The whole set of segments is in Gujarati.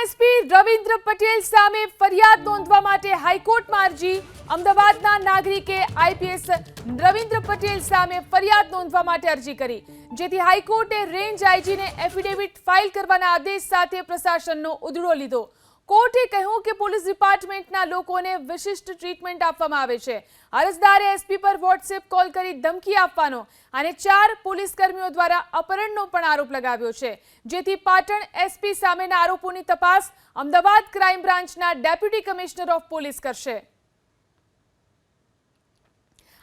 એસપી રવિન્દ્ર પટેલ સામે ફરિયાદ નોંધવા માટે હાઈકોર્ટમાં અરજી. અમદાવાદના નાગરિકે આઈપીએસ રવિન્દ્ર પટેલ સામે ફરિયાદ નોંધવા માટે અરજી કરી. જેથી હાઈકોર્ટે રેન્જ આઈજીને એફિડેવિટ ફાઇલ કરવાના આદેશ સાથે પ્રશાસનનો ઉધડો લીધો. કોર્ટે કહ્યું કે પોલીસ ડિપાર્ટમેન્ટના લોકોને વિશિષ્ટ ટ્રીટમેન્ટ આપવામાં આવે છે. અરજદારે એસપી પર વોટ્સએપ કોલ કરી ધમકી આપવાનો અને ચાર પોલીસ કર્મીઓ દ્વારા અપહરણનો પણ આરોપ લગાવ્યો છે. જેથી પાટણ એસપી સામેના આરોપોની તપાસ અમદાવાદ ક્રાઇમ બ્રાન્ચના ડેપ્યુટી કમિશનર ઓફ પોલીસ કરશે.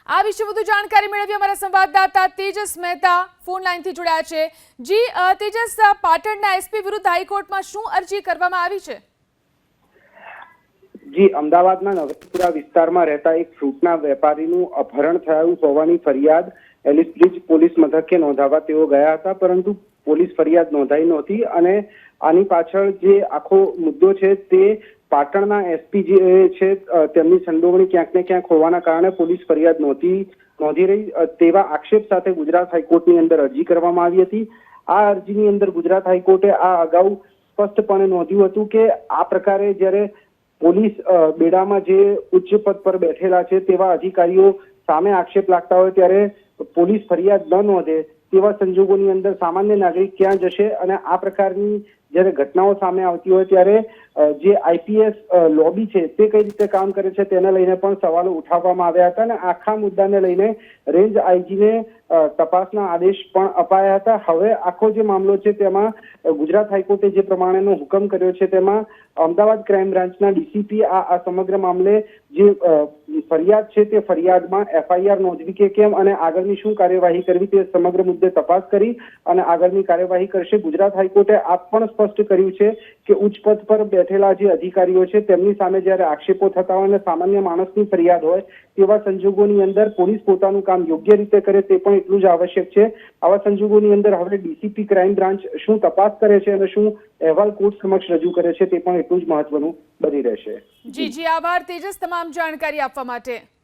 આ વિશે વધુ જાણકારી મેળવી અમારા સંવાદદાતા તેજસ મહેતા ફોન લાઈનથી જોડાયા છે. જી તેજસ, પાટણના એસપી વિરુદ્ધ હાઈકોર્ટમાં શું અરજી કરવામાં આવી છે? જી, અમદાવાદના નવરપુરા વિસ્તારમાં રહેતા એક ફ્રૂટના વેપારીનું અપહરણ થયું. હોવાની ફરિયાદ એલિસ બ્રિજ પોલીસ મથકે નોંધાવવા તેઓ ગયા હતા, પરંતુ પોલીસ ફરિયાદ નોંધાઈ નહોતી અને આની પાછળ જે આખો મુદ્દો છે તે પાટણના એસપી જે છે તેમની સંડોવણી ક્યાંક ને ક્યાંક હોવાના કારણે પોલીસ ફરિયાદ નહોતી નોંધી રહી. તેવા આક્ષેપ સાથે ગુજરાત હાઈકોર્ટની અંદર અરજી કરવામાં આવી હતી. આ અરજીની અંદર ગુજરાત હાઈકોર્ટે આ અગાઉ સ્પષ્ટપણે નોંધ્યું હતું કે આ પ્રકારે જ્યારે પોલીસ બેડામાં જે ઉચ્ચ પદ પર બેઠેલા છે તેવા અધિકારીઓ સામે આક્ષેપ લાગતા હોય ત્યારે પોલીસ ફરિયાદ ન નોંધે તેવા સંજોગોની અંદર સામાન્ય નાગરિક ક્યાં જશે અને આ પ્રકારની જ્યારે ઘટનાઓ સામે આવતી હોય ત્યારે જે આઈપીએસ લોબી છે તે કઈ રીતે કામ કરે છે તેને લઈને પણ સવાલો ઉઠાવવામાં આવ્યા હતા અને આખા મુદ્દાને લઈને રેન્જ આઈજીને તપાસના આદેશ પણ અપાયા હતા. હવે આખો જે મામલો છે તેમાં ગુજરાત હાઈકોર્ટે જે પ્રમાણેનો હુકમ કર્યો છે તેમાં અમદાવાદ ક્રાઇમ બ્રાન્ચના ડીસીપી આ સમગ્ર મામલે જે ફરિયાદ છે તે ફરિયાદમાં એફઆઈઆર નોંધવી કે કેમ અને આગળની શું કાર્યવાહી કરવી તે સમગ્ર મુદ્દે તપાસ કરી અને આગળની કાર્યવાહી કરશે. ગુજરાત હાઈકોર્ટે આ પણ સ્પષ્ટ કર્યું છે કે ઉચ્ચ પદ પર બેઠેલા જે અધિકારીઓ છે તેમની સામે જ્યારે આક્ષેપો થતા હોય અને સામાન્ય માણસની ફરિયાદ હોય તેવા સંજોગોની અંદર પોલીસ પોતાનું કામ યોગ્ય રીતે કરે તે પણ એટલું જ આવશ્યક છે. આવા સંજોગોની અંદર હવે ડીસીપી ક્રાઇમ બ્રાન્ચ શું તપાસ કરે છે અને શું અહેવાલ કોર્ટ સમક્ષ રજૂ કરે છે તે પણ એટલું જ મહત્વનું બની રહેશે. જી જી આભાર. તેજસ તમામ જાણકારી આપવા માટે.